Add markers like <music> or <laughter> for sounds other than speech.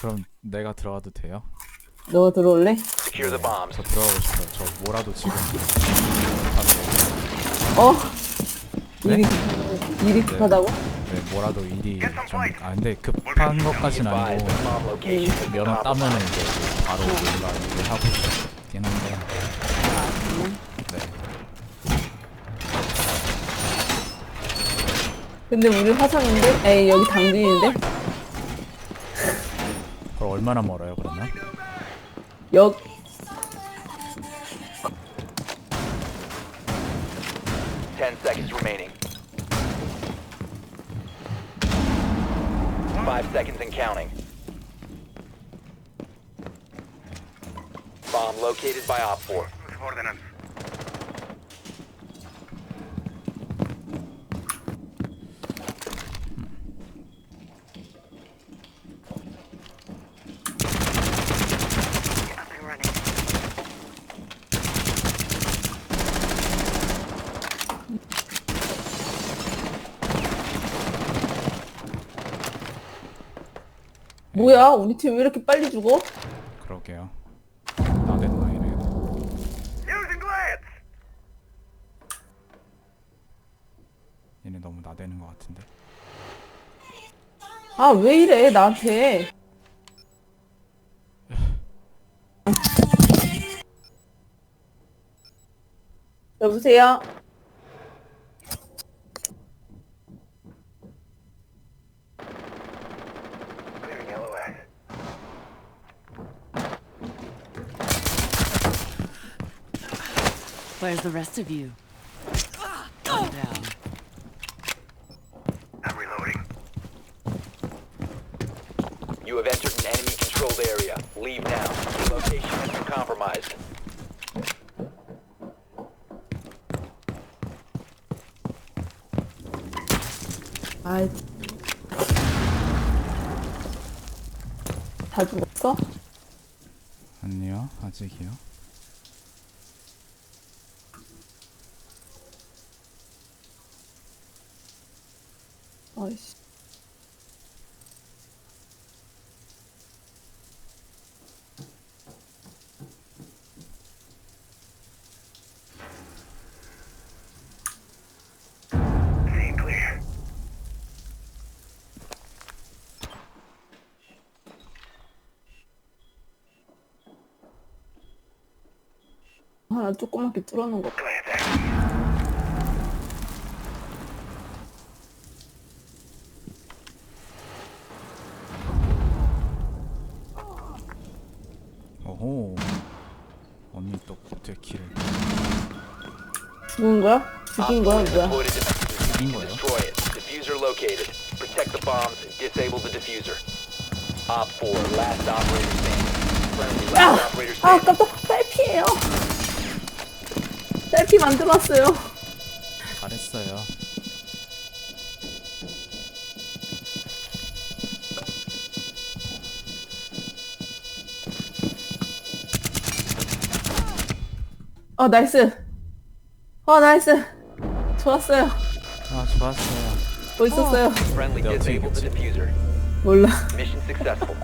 그럼 내가 들어가도 돼요? 너 들어올래? Secure the bombs. 저 들어가고 싶어요. 저 뭐라도 지금 어? 네? 일이? 일이 급하다고? 네, 뭐라도 일이 좀 아 근데 급한 것까진 Advise 아니고 the bomb location has been 면허 따면은 compromised. 이제 바로 올라가고 하고 싶긴 한데 네 근데 우리 화성인데? 에이 여기 당진인데? 그럼 얼마나 멀어요 그러면? 역 10 seconds remaining. 5 seconds and counting. Bomb located by Op 4. 뭐야? 우리 팀 왜 이렇게 빨리 죽어? 그러게요 나대는 아이네 얘네 너무 나대는 것 같은데 아 왜 이래 나한테 <laughs> 여보세요? Where's the rest of you? Calm down. You have entered an enemy controlled area. Leave now. Your location has been compromised. 아이 다 죽었어? 아니요 아직이요 아이씨. 하나 조그맣게 뚫어놓은 거 언니 또 데키를 죽은 거야? 죽인 거야 Op 4 has 뭐야? 죽인 거예요? Destroy it. Diffuser located. Protect the bombs. Disable the diffuser. Op 4, last operator standing. Friendly, 아! last operator 아 standing. 깜짝 셀피예요 셀피 만들었어요 잘했어요 어 나이스 어 나이스 좋았어요 아 좋았어요 멋있었어요 Friendly disabled the diffuser. 몰라 Mission successful.